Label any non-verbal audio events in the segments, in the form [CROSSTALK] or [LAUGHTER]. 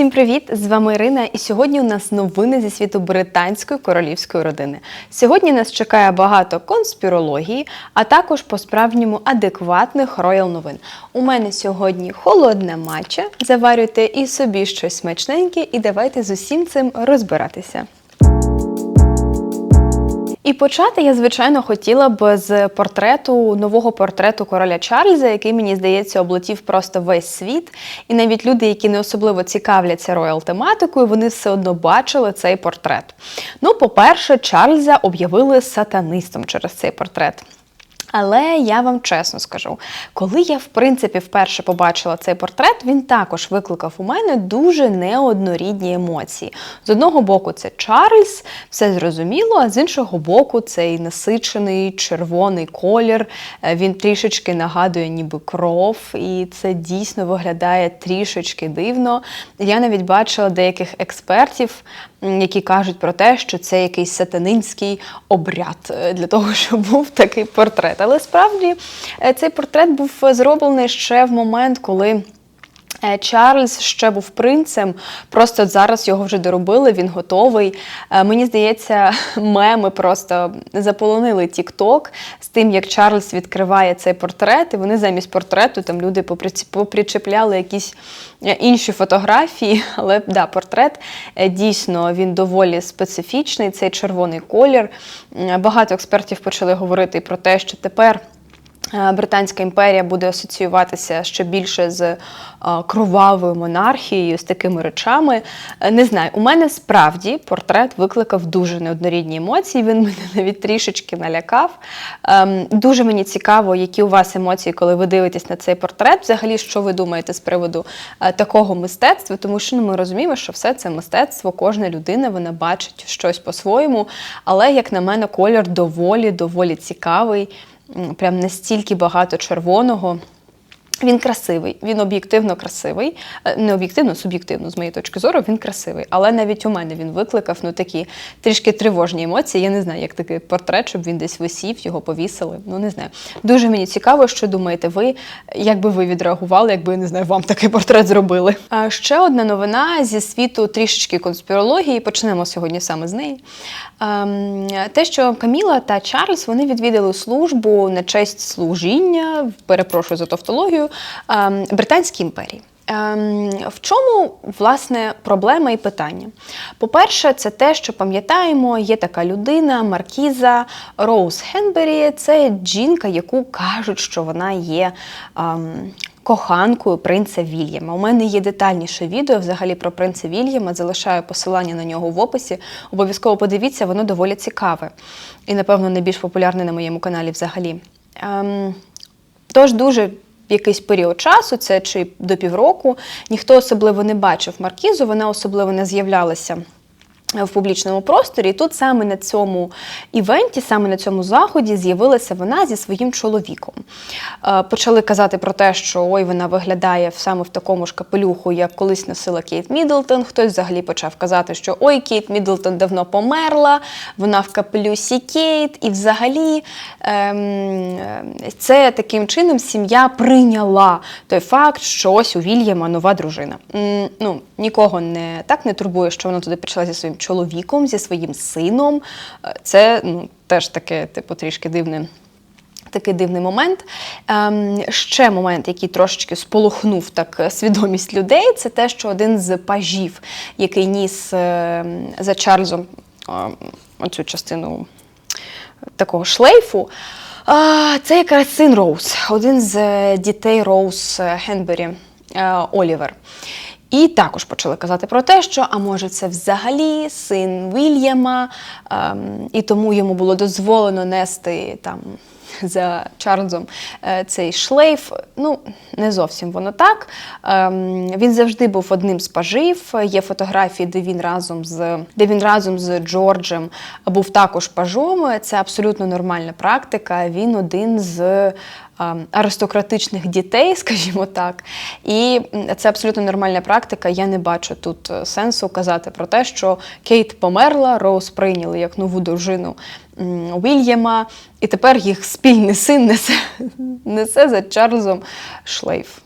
Всім привіт! З вами Ірина, і сьогодні у нас новини зі світу британської королівської родини. Сьогодні нас чекає багато конспірології, а також по-справжньому адекватних роял новин. У мене сьогодні холодна матча. Заварюйте і собі щось смачненьке, і давайте з усім цим розбиратися. І почати я, звичайно, хотіла б з портрету нового портрету короля Чарльза, який мені здається облетів просто весь світ. І навіть люди, які не особливо цікавляться роял тематикою, вони все одно бачили цей портрет. Ну, по-перше, Чарльза об'явили сатанистом через цей портрет. Але я вам чесно скажу, коли я в принципі вперше побачила цей портрет, він також викликав у мене дуже неоднорідні емоції. З одного боку, це Чарльз, все зрозуміло, а з іншого боку, цей насичений червоний колір. е, Він трішечки нагадує, ніби кров, і це дійсно виглядає трішечки дивно. Я навіть бачила деяких експертів, які кажуть про те, що це якийсь сатанинський обряд е, для того, [LAUGHS] щоб був такий портрет. Але справді е, цей портрет був зроблений ще в момент, коли. Е, Чарльз ще був принцем, просто зараз його вже доробили, він готовий. Е, Мені здається, [LAUGHS] меми просто заполонили TikTok з тим, як Чарльз відкриває цей портрет, і вони замість портрету там люди попричепляли якісь е, інші фотографії. [LAUGHS] Але да, портрет дійсно він доволі специфічний, цей червоний колір. Багато експертів почали говорити про те, що тепер. Е, Британська імперія буде асоціюватися ще більше з е, кровавою монархією, з такими речами. Е, Не знаю, у мене справді портрет викликав дуже неоднорідні емоції. Він мене [LAUGHS] навіть трішечки налякав. Ем, Дуже мені цікаво, які у вас емоції, коли ви дивитесь на цей портрет. Взагалі, що ви думаєте з приводу такого мистецтва? Тому що ну, ми розуміємо, що все це мистецтво, кожна людина вона бачить щось по-своєму. Але, як на мене, колір доволі, доволі цікавий. Прям настільки багато червоного. Він красивий, він об'єктивно красивий, Е, не об'єктивно, суб'єктивно, з моєї точки зору, він красивий. Але навіть у мене він викликав ну, такі трішки тривожні емоції. Я не знаю, як такий портрет, щоб він десь висів, його повісили. Ну не знаю. Дуже мені цікаво, що думаєте ви, як би ви відреагували, якби не знаю, вам такий портрет зробили. А ще одна новина зі світу трішечки конспірології. Почнемо сьогодні саме з неї. Ем, Те, що Каміла та Чарльз вони відвідали службу на честь служіння, перепрошую за тавтологію, Британській імперії. Ем, В чому власне проблема і питання? По-перше, це те, що пам'ятаємо, є така людина, маркіза Роуз Хенбері. Це жінка, яку кажуть, що вона є. ем, Коханкою принца Вільяма. У мене є детальніше відео взагалі про принца Вільяма. Залишаю посилання на нього в описі. Обов'язково подивіться, воно доволі цікаве. І, напевно, найбільш популярне на моєму каналі взагалі. Ем, Тож дуже якийсь період часу, це чи до півроку, ніхто особливо не бачив Маркізу, вона особливо не з'являлася. В публічному просторі, і тут саме на цьому івенті, саме на цьому заході, з'явилася вона зі своїм чоловіком. Е, Почали казати про те, що ой, вона виглядає саме в такому ж капелюху, як колись носила Кейт Міддлтон. Хтось взагалі почав казати, що ой, Кейт Міддлтон давно померла, вона в капелюсі Кейт, і взагалі ем, це таким чином сім'я прийняла той факт, що ось у Вільяма нова дружина. Ну, нікого не так не турбує, що вона туди прийшла зі своїм чоловіком, зі своїм сином. Е, Це ну, теж таке, типу, трішки дивне. Такий дивний момент. Ем, ще момент, який трошечки сполохнув так е, свідомість людей, це те, що один з пажів, який ніс е, за Чарльзом е, оцю частину такого шлейфу, а, це якраз син Роуз, один з е, дітей Роуз Хенбері е, Олівер. І також почали казати про те, що а може це взагалі син Вільяма, ем, і тому йому було дозволено нести там за Чарльзом е, цей шлейф. Ну, не зовсім воно так. Ем, Він завжди був одним з пажів. Є фотографії, де він разом з де він разом з Джорджем був також пажом. Це абсолютно нормальна практика. Він один з аристократичних дітей, [LAUGHS] скажімо так. І це абсолютно нормальна практика. Я не бачу тут е, сенсу казати про те, що Кейт померла, Роуз прийняли як нову дружину м, Уільяма, і тепер їх спільний син несе, [LAUGHS] несе за Чарльзом шлейф.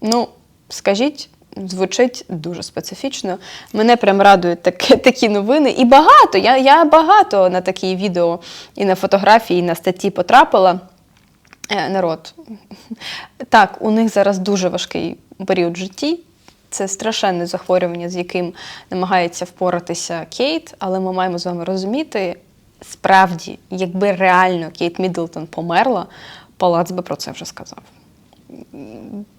Ну, скажіть, звучить дуже специфічно. Мене прям радують такі, [LAUGHS] такі новини. І багато. Я, я багато на такі відео і на фотографії, і на статті потрапила. Е, народ. Так, у них зараз дуже важкий період в житті. Це страшенне захворювання, з яким намагається впоратися Кейт, але ми маємо з вами розуміти, справді, якби реально Кейт Міддлтон померла, палац би про це вже сказав.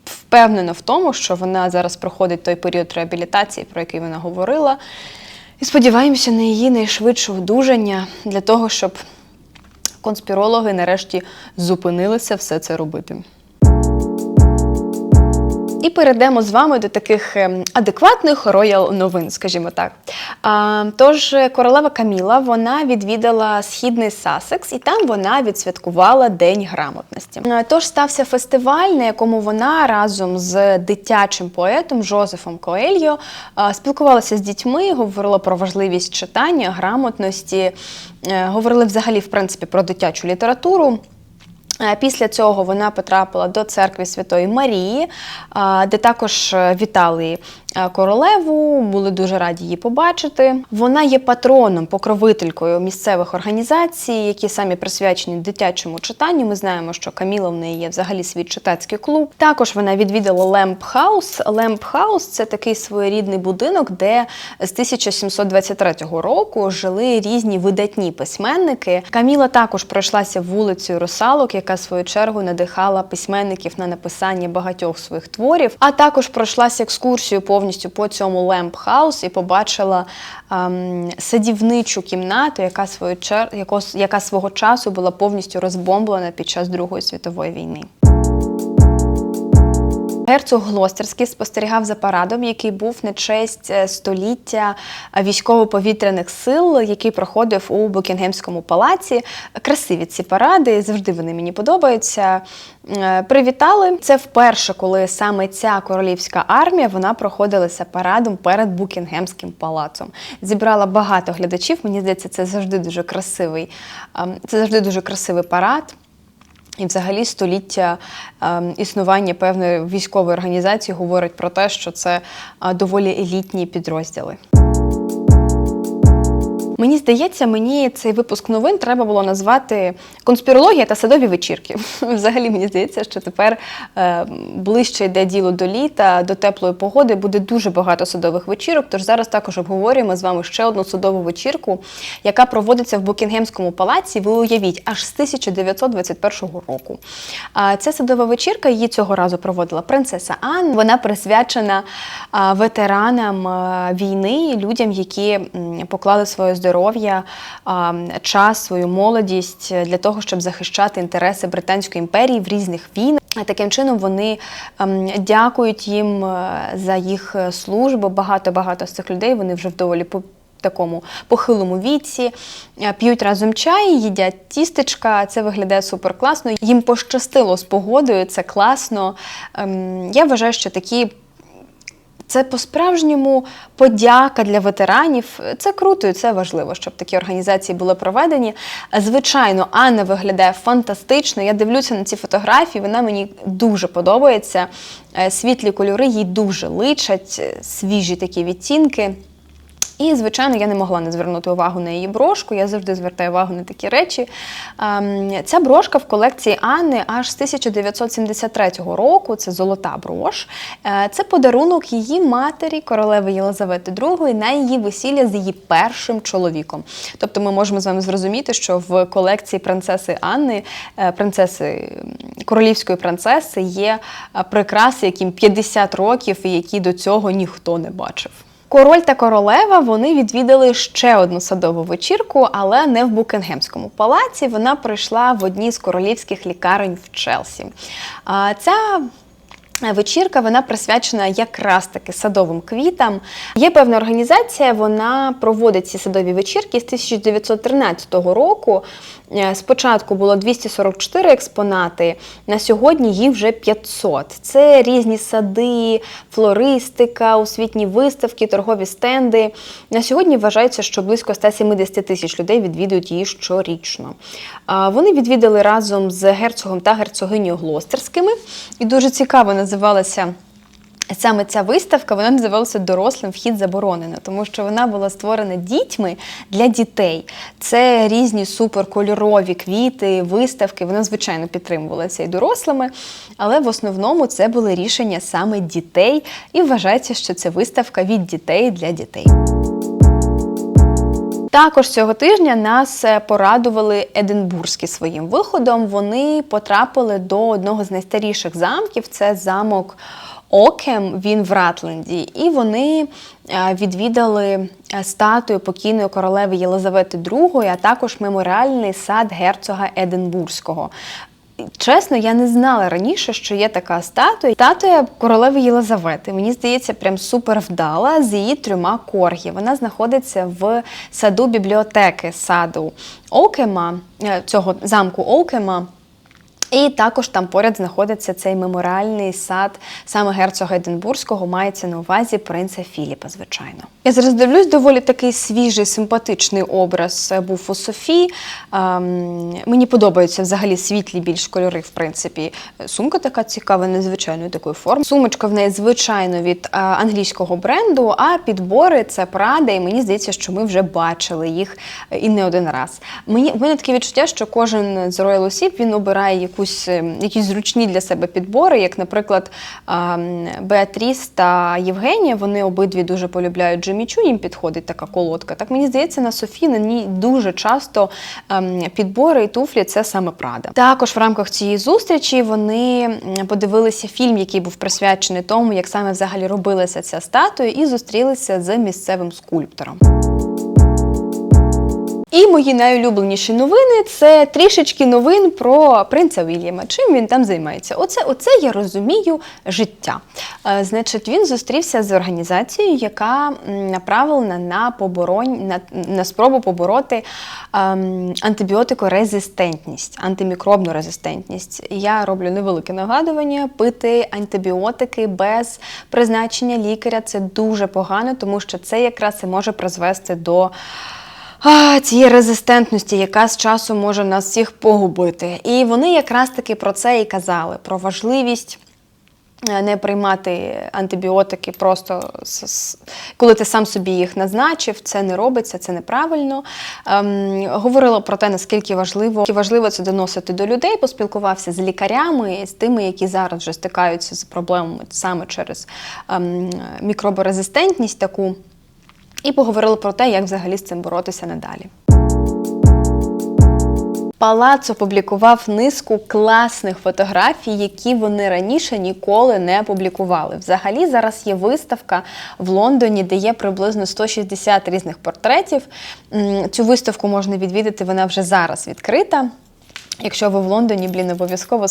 Впевнена в тому, що вона зараз проходить той період реабілітації, про який вона говорила. І сподіваємося на її найшвидше одужання для того, щоб конспірологи нарешті зупинилися все це робити. І перейдемо з вами до таких ем, адекватних роял новин, скажімо так. А, тож королева Каміла вона відвідала східний Сасекс, і там вона відсвяткувала День грамотності. Тож стався фестиваль, на якому вона разом з дитячим поетом Жозефом Коельо спілкувалася з дітьми, говорила про важливість читання, грамотності, е, говорили взагалі в принципі про дитячу літературу. Е, Після цього вона потрапила до церкви Святої Марії, де також е, вітали е, королеву, були дуже раді її побачити. Вона є патроном, покровителькою місцевих організацій, які самі присвячені дитячому читанню. Ми знаємо, що Каміла в неї є взагалі свій читацький клуб. Також вона відвідала Лемп Хаус. Лемп Хаус це такий своєрідний будинок, де з 1723 року жили різні видатні письменники. Каміла також пройшлася вулицею Русалок, яка свою чергу надихала письменників на написання багатьох своїх творів. А також пройшлася екскурсію повністю по цьому Лемп Хаус і побачила ем, садівничу кімнату, яка чер... яка свого часу була повністю розбомблена під час Другої світової війни. Герцог Глостерський спостерігав за парадом, який був на честь е, століття е, військово-повітряних сил, який проходив у Букінгемському палаці. Красиві ці паради, завжди вони мені подобаються. Е, Привітали це вперше, коли саме ця королівська армія вона проходилася парадом перед Букінгемським палацом. Зібрала багато глядачів. Мені здається, це завжди дуже красивий. ем, Це завжди дуже красивий парад. І взагалі століття ем, існування певної військової організації говорить про те, що це е, доволі елітні підрозділи. Мені здається, мені цей випуск новин треба було назвати конспірологія та садові вечірки. [LAUGHS] Взагалі мені здається, що тепер е, ближче йде діло до літа, до теплої погоди буде дуже багато садових вечірок. Тож зараз також обговорюємо з вами ще одну садову вечірку, яка проводиться в Букінгемському палаці. Ви уявіть, аж з 1921 року. А ця садова вечірка її цього разу проводила принцеса Ан. Вона присвячена ветеранам війни, людям, які поклали своє здоров'я, а, час, свою молодість для того, щоб захищати інтереси Британської імперії в різних війнах. Таким чином вони ем, дякують їм е, за їх службу. Багато багато з цих людей вони вже в доволі такому похилому віці, е, п'ють разом чай, їдять тістечка. Це виглядає супер класно. Їм пощастило з погодою, це класно. Ем, Я вважаю, що такі. Це по-справжньому подяка для ветеранів. Це круто і це важливо, щоб такі організації були проведені. Звичайно, Анна виглядає фантастично. Я дивлюся на ці фотографії, вона мені дуже подобається. Е, Світлі кольори їй дуже личать, е, свіжі такі відтінки. І, звичайно, я не могла не звернути увагу на її брошку. Я завжди звертаю увагу на такі речі. Ем, Ця брошка в колекції Анни аж з 1973 року. Це золота брош. Е, Це подарунок її матері, королеви Єлизавети II, на її весілля з її першим чоловіком. Тобто, ми можемо з вами зрозуміти, що в колекції принцеси Анни, е, принцеси королівської принцеси, є е, прикраси, яким 50 років і які до цього ніхто не бачив. Король та королева вони відвідали ще одну садову вечірку, але не в Букингемському палаці. Вона пройшла в одній з королівських лікарень в Челсі. А, Ця Вечірка вона присвячена якраз таки садовим квітам. Є певна організація, вона проводить ці садові вечірки з 1913 року. Е, Спочатку було 244 експонати, на сьогодні їх вже 500. Це різні сади, флористика, освітні виставки, торгові стенди. На сьогодні вважається, що близько 170 тисяч людей відвідують її щорічно. Вони відвідали разом з герцогом та герцогинею Глостерськими. І дуже цікаво називалася Саме ця виставка вона називалася Дорослим вхід заборонено, тому що вона була створена дітьми для дітей. Це різні суперкольорові квіти, виставки. Вона, звичайно, підтримувалася і дорослими, але в основному це були рішення саме дітей, і вважається, що це виставка від дітей для дітей. Також цього тижня нас е, порадували Единбурзькі своїм виходом. Вони потрапили до одного з найстаріших замків. Це замок Окем. Він в Ратленді, і вони е, відвідали е, статую покійної королеви Єлизавети II, а також меморіальний сад герцога Единбурзького. Чесно, я не знала раніше, що є така статуя. Статуя королеви Єлизавети. Мені здається, прям супер вдала з її трьома коргі. Вона знаходиться в саду бібліотеки саду Олкема, е, цього замку Олкема. І також там поряд знаходиться цей меморіальний сад саме герцога Единбурзького, мається на увазі принца Філіпа, звичайно. Я зараз дивлюсь, доволі такий свіжий, симпатичний образ е, був у Софії. Ем, мені подобаються взагалі світлі більш кольори, в принципі. Сумка така цікава, незвичайної такої форми. Сумочка в неї, звичайно, від е, англійського бренду, а підбори це Прада, і мені здається, що ми вже бачили їх е, і не один раз. Мені в мене таке відчуття, що кожен з Royal Осіб він обирає якусь, е, якісь зручні для себе підбори, як, наприклад, ем, Беатріс та Євгенія. Вони обидві дуже полюбляють Джимі Чу, їм підходить така колодка. Так мені здається, на Софі на ній дуже часто ем, підбори і туфлі це саме Прада. Також в рамках цієї зустрічі вони подивилися фільм, який був присвячений тому, як саме взагалі робилася ця статуя, і зустрілися з місцевим скульптором. І мої найулюбленіші новини це трішечки новин про принца Вільяма. Чим він там займається? Оце, оце я розумію життя. Е, значить, він зустрівся з організацією, яка направлена на поборонь, на, на спробу побороти ем, антибіотикорезистентність, антимікробну резистентність. Я роблю невелике нагадування: пити антибіотики без призначення лікаря це дуже погано, тому що це якраз і може призвести до а, цієї резистентності, яка з часом може нас всіх погубити. І вони якраз таки про це і казали: про важливість. е, Не приймати антибіотики просто коли ти сам собі їх назначив, це не робиться, це неправильно. Ем, говорила про те, наскільки важливо, важливо це доносити до людей, поспілкувався з лікарями, з тими, які зараз вже стикаються з проблемами саме через ем, мікроборезистентність таку. І поговорили про те, як взагалі з цим боротися надалі. Палац опублікував низку класних фотографій, які вони раніше ніколи не публікували. Взагалі, зараз є виставка в Лондоні, де є приблизно 160 різних портретів. Цю виставку можна відвідати, вона вже зараз відкрита. Якщо ви в Лондоні, блін, обов'язково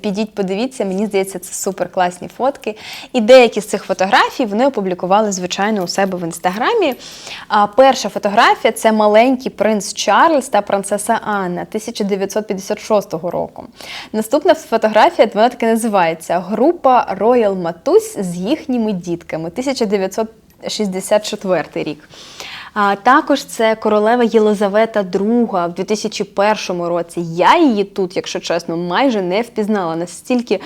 підіть, подивіться. Мені здається, це супер класні фотки. І деякі з цих фотографій вони опублікували, звичайно, у себе в інстаграмі. А перша фотографія це маленький принц Чарльз та принцеса Анна 1956 року. Наступна фотографія вона таки називається Група Royal Матусь з їхніми дітками 1964 рік. А також це королева Єлизавета II в 2001 році. Я її тут, якщо чесно, майже не впізнала. Настільки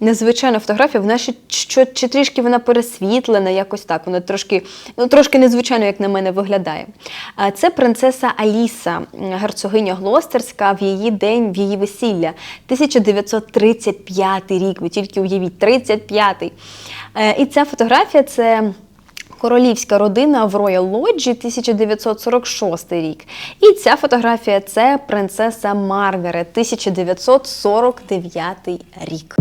незвичайна фотографія, вона ще що, чи трішки вона пересвітлена, якось так. Вона трошки, ну, трошки незвичайно, як на мене, виглядає. А Це принцеса Аліса, герцогиня Глостерська в її день, в її весілля. 1935 рік. Ви тільки уявіть, 35-й. Е, І ця фотографія це. Королівська родина в Роял Лоджі 1946 рік. І ця фотографія це принцеса Маргарет 1949 рік.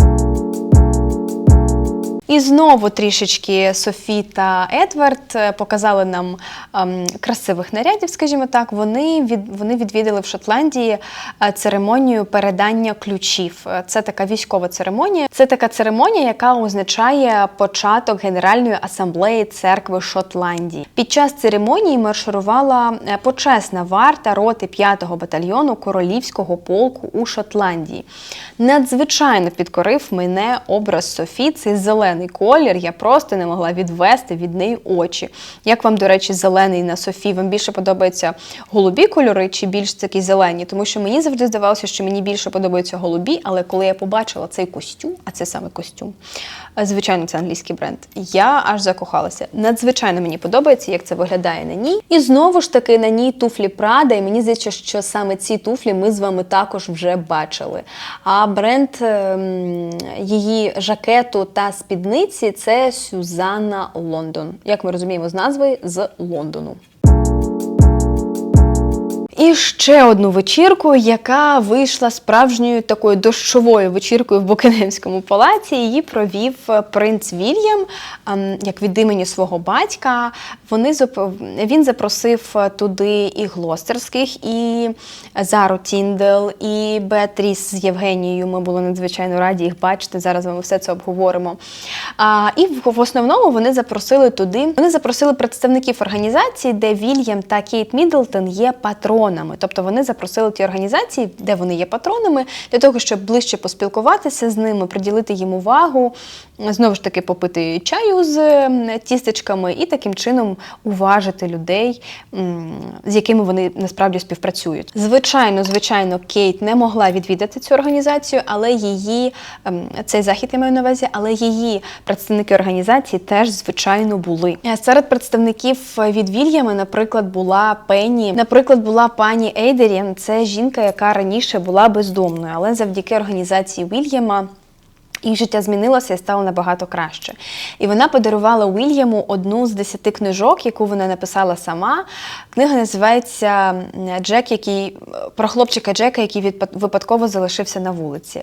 І знову трішечки Софі та Едвард е, показали нам ем, красивих нарядів, скажімо так. Вони, від, вони відвідали в Шотландії е, церемонію передання ключів. Е, Це така військова церемонія. Це така церемонія, яка означає початок Генеральної асамблеї церкви Шотландії. Під час церемонії марширувала почесна варта роти 5-го батальйону королівського полку у Шотландії. Надзвичайно підкорив мене образ Софі, цей зелений зелений колір. Я просто не могла відвести від неї очі. Як вам, до речі, зелений на Софі? Вам більше подобаються голубі кольори чи більш такі зелені? Тому що мені завжди здавалося, що мені більше подобаються голубі, але коли я побачила цей костюм, а це саме костюм, е, звичайно, це англійський бренд, я аж закохалася. Надзвичайно мені подобається, як це виглядає на ній. І знову ж таки на ній туфлі Прада, і мені здається, що саме ці туфлі ми з вами також вже бачили. А бренд ем, її жакету та спідниці це Сюзанна Лондон. Як ми розуміємо з назви з Лондону. І ще одну вечірку, яка вийшла справжньою такою дощовою вечіркою в Букингемському палаці. Її провів е, принц Вільям, ем, як від імені свого батька. Вони він запросив е, туди і Глостерських, і Зару Тіндел, і Беатріс з Євгенією. Ми були надзвичайно раді їх бачити. Зараз ми все це обговоримо. І в, основному вони запросили туди. Вони запросили представників організації, де Вільям та Кейт Міддлтон є патронами. Тобто вони запросили ті організації, де вони є патронами, для того, щоб ближче поспілкуватися з ними, приділити їм увагу, знову ж таки попити чаю з тістечками і таким чином уважити людей, з якими вони насправді співпрацюють. Звичайно, звичайно, Кейт не могла відвідати цю організацію, але її ем, цей захід я маю на увазі, але її представники організації теж звичайно були. Е, Серед представників від Вільяма, наприклад, була Пенні, наприклад, була пані Ейдерін. Це жінка, яка раніше була бездомною, але завдяки організації Вільяма. Їх життя змінилося і стало набагато краще. І вона подарувала Уільяму одну з десяти книжок, яку вона написала сама. Книга називається Джек, який про хлопчика Джека, який випадково залишився на вулиці.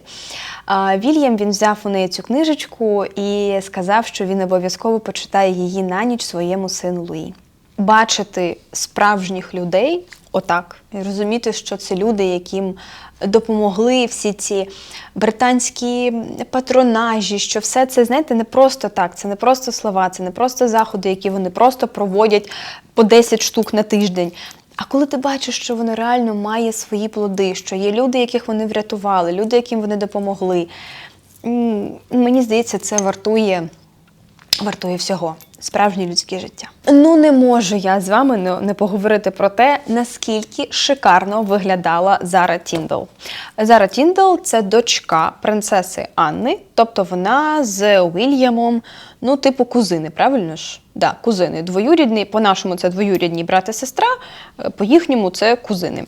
Вільям він взяв у неї цю книжечку і сказав, що він обов'язково почитає її на ніч своєму сину Луї. Бачити справжніх людей отак, і розуміти, що це люди, яким допомогли всі ці британські патронажі, що все це, знаєте, не просто так, це не просто слова, це не просто заходи, які вони просто проводять по 10 штук на тиждень. А коли ти бачиш, що воно реально має свої плоди, що є люди, яких вони врятували, люди, яким вони допомогли, мені здається, це вартує вартує всього. Справжнє людське життя. Ну не можу я з вами не, не поговорити про те, наскільки шикарно виглядала Зара Тіндал. Зара Тіндал це дочка принцеси Анни, тобто вона з Уільямом, ну, типу кузини, правильно ж? Да, кузини. Двоюрідні, по-нашому це двоюрідні брат і сестра, е, по їхньому це кузини.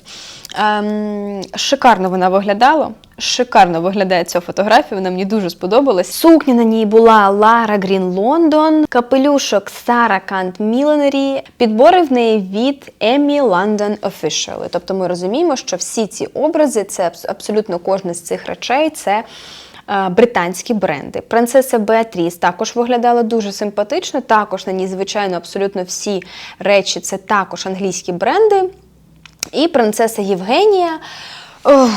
Ем, шикарно вона виглядала. Шикарно виглядає ця фотографія, вона мені дуже сподобалась. Сукня на ній була Лара Грін Лондон, капелюшок Сара Кант Міленері, підбори в неї від Емі Лондон Official. Тобто ми розуміємо, що всі ці образи, це абсолютно кожна з цих речей, це е, британські бренди. Принцеса Беатріс також виглядала дуже симпатично. Також на ній, звичайно, абсолютно всі речі це також англійські бренди. І принцеса Євгенія. Ох,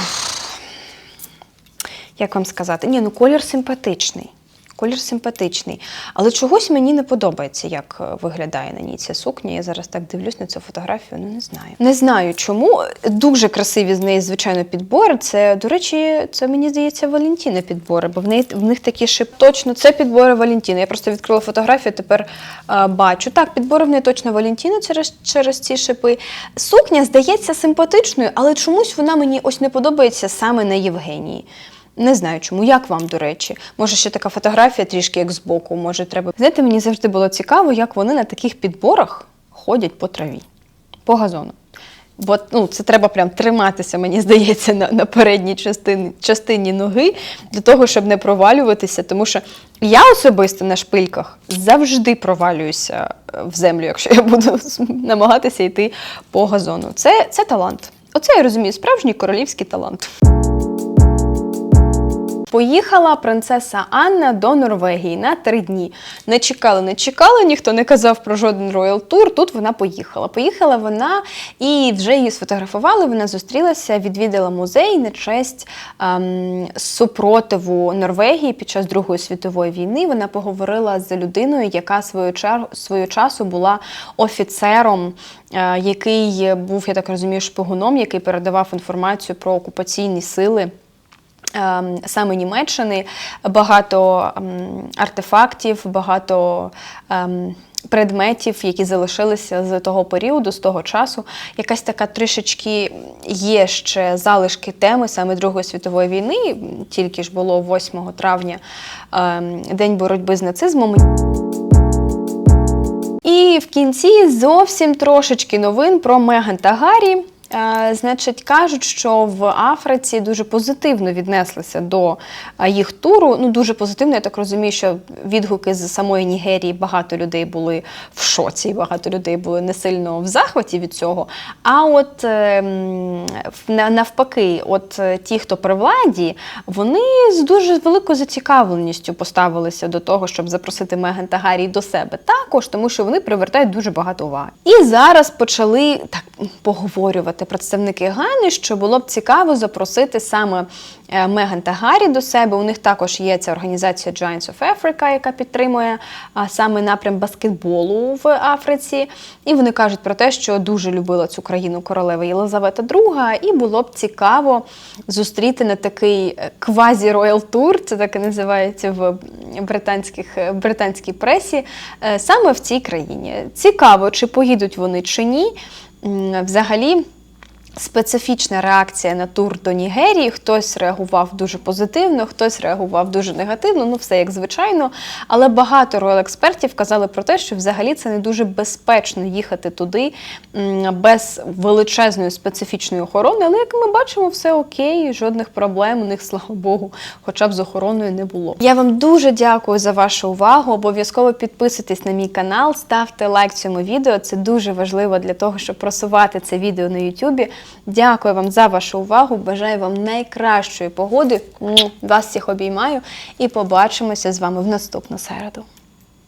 як вам сказати? Ні, ну колір симпатичний. Колір симпатичний. Але чогось мені не подобається, як е, виглядає на ній ця сукня. Я зараз так дивлюсь на цю фотографію, ну не знаю. Не знаю чому. Дуже красиві з неї, звичайно, підбори. Це, до речі, це мені здається Валентіна підбори, бо в неї в них такі шип. Точно, це підбори Валентіна. Я просто відкрила фотографію, тепер е, бачу. Так, підбори в неї точно Валентіна через, через ці шипи. Сукня здається симпатичною, але чомусь вона мені ось не подобається саме на Євгенії. Не знаю чому, як вам, до речі. Може, ще така фотографія трішки як збоку, може, треба. Знаєте, мені завжди було цікаво, як вони на таких підборах ходять по траві, по газону. Бо ну, це треба прям триматися, мені здається, на, на передній частині, частині ноги для того, щоб не провалюватися. Тому що я особисто на шпильках завжди провалююся е, в землю, якщо я буду [LAUGHS] намагатися йти по газону. Це, це талант. Оце я розумію, справжній королівський талант. Поїхала принцеса Анна до Норвегії на три дні. Не чекали, не чекали, ніхто не казав про жоден роял тур. Тут вона поїхала. Поїхала вона і вже її сфотографували. Вона зустрілася, відвідала музей на честь ем, супротиву Норвегії під час Другої світової війни. Вона поговорила з людиною, яка свою чергу свою часу була офіцером, е, який був, я так розумію, шпигуном, який передавав інформацію про окупаційні сили саме Німеччини багато ем, артефактів, багато. ем, Предметів, які залишилися з того періоду, з того часу, якась така трішечки є ще залишки теми саме Другої світової війни. Тільки ж було 8 травня ем, День боротьби з нацизмом. І в кінці зовсім трошечки новин про Меган та Гаррі. Е, Значить, кажуть, що в Африці дуже позитивно віднеслися до е, їх туру. Ну, дуже позитивно, я так розумію, що відгуки з самої Нігерії багато людей були в шоці, багато людей були не сильно в захваті від цього. А от е, м, в- на- навпаки, от е, ті, хто при владі, вони з дуже великою зацікавленістю поставилися до того, щоб запросити Меган та Гаррі до себе також, тому що вони привертають дуже багато уваги. І зараз почали так поговорювати представники Гани, що було б цікаво запросити саме е, Меган та Гаррі до себе. У них також є ця організація Giants of Africa, яка підтримує саме напрям баскетболу в Африці. І вони кажуть про те, що дуже любила цю країну королева Єлизавета II, і було б цікаво зустріти на такий квазі-роял тур, це так і називається в британських, е, британській пресі, е, саме в цій країні. Цікаво, чи поїдуть вони чи ні. Взагалі. Специфічна реакція на тур до Нігерії. Хтось реагував дуже позитивно, хтось реагував дуже негативно, ну все як звичайно. Але багато роял-експертів казали про те, що взагалі це не дуже безпечно їхати туди без величезної специфічної охорони. Але як ми бачимо, все окей, жодних проблем у них, слава Богу, хоча б з охороною не було. Я вам дуже дякую за вашу увагу. Обов'язково підписуйтесь на мій канал, ставте лайк цьому відео. Це дуже важливо для того, щоб просувати це відео на Ютубі. Дякую вам за вашу увагу. Бажаю вам найкращої погоди. Вас всіх обіймаю і побачимося з вами в наступну середу.